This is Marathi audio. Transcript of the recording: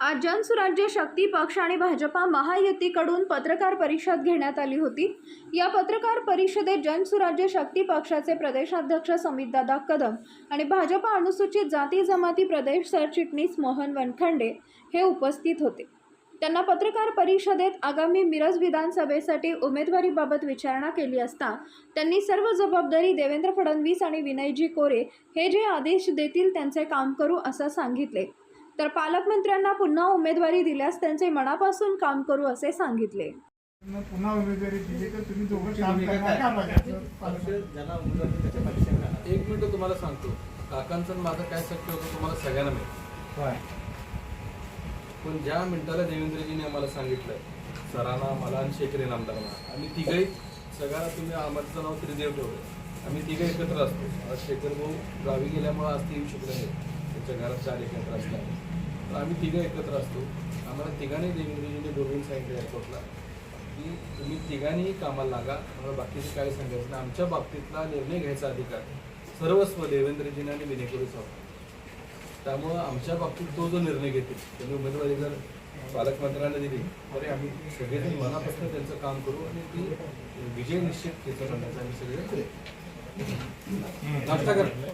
आज जनसुराज्य शक्ती पक्ष आणि भाजपा महायुतीकडून पत्रकार परिषद घेण्यात आली होती. या पत्रकार परिषदेत जनसुराज्य शक्ती पक्षाचे प्रदेशाध्यक्ष समितदादा कदम आणि भाजपा अनुसूचित जाती जमाती प्रदेश सरचिटणीस मोहन वनखंडे हे उपस्थित होते. त्यांना पत्रकार परिषदेत आगामी मिरज विधानसभेसाठी उमेदवारीबाबत विचारणा केली असता त्यांनी सर्व जबाबदारी देवेंद्र फडणवीस आणि विनयजी कोरे हे जे आदेश देतील त्यांचे काम करू असं सांगितले. तर पालकमंत्र्यांना पुन्हा उमेदवारी दिल्यास त्यांचे मनापासून काम करू असे सांगितले. पुन्हा उमेदवारी दिली तर तुम्ही दोघं काम करणार. एक मिनिट तुम्हाला सांगतो. काकांचं आणि माझं काय शक्य होतं तुम्हाला सगळ्यांना माहिती. पण ज्या मिनिटाला देवेंद्रजीने आम्हाला सांगितलं सरांना मला आणि शेखरे नामदारांना आम्ही तिघही सगळ्यांना तुम्ही आमचं नाव त्रिदेव ठेवलं. आम्ही तिघं एकत्र असतो. आज शेखर भाऊ गावी गेल्यामुळे आज ते येऊ शकले नाही आमच्या घरात चार एकत्र असतात. तर आम्ही तिघं एकत्र असतो. आम्हाला तिघांनी देवेंद्रजीने बोलवून सांगितलं एअरपोर्टला की तुम्ही तिघांनीही कामाला लागा. आम्हाला बाकीचे काय सांगायचं नाही. आमच्या बाबतीतला निर्णय घ्यायचा अधिकार सर्वस्व देवेंद्रजीने आणि विनेकरूच हवा त्यामुळं आमच्या बाबतीत तो जो निर्णय घेतील त्यांनी उमेदवारी जर पालकमंत्र्यांना दिली तरी आम्ही सगळेजण मनापासून त्यांचं काम करू आणि ती विजय निश्चित त्याचा करण्याचा आम्ही सगळे नाश्ता करा.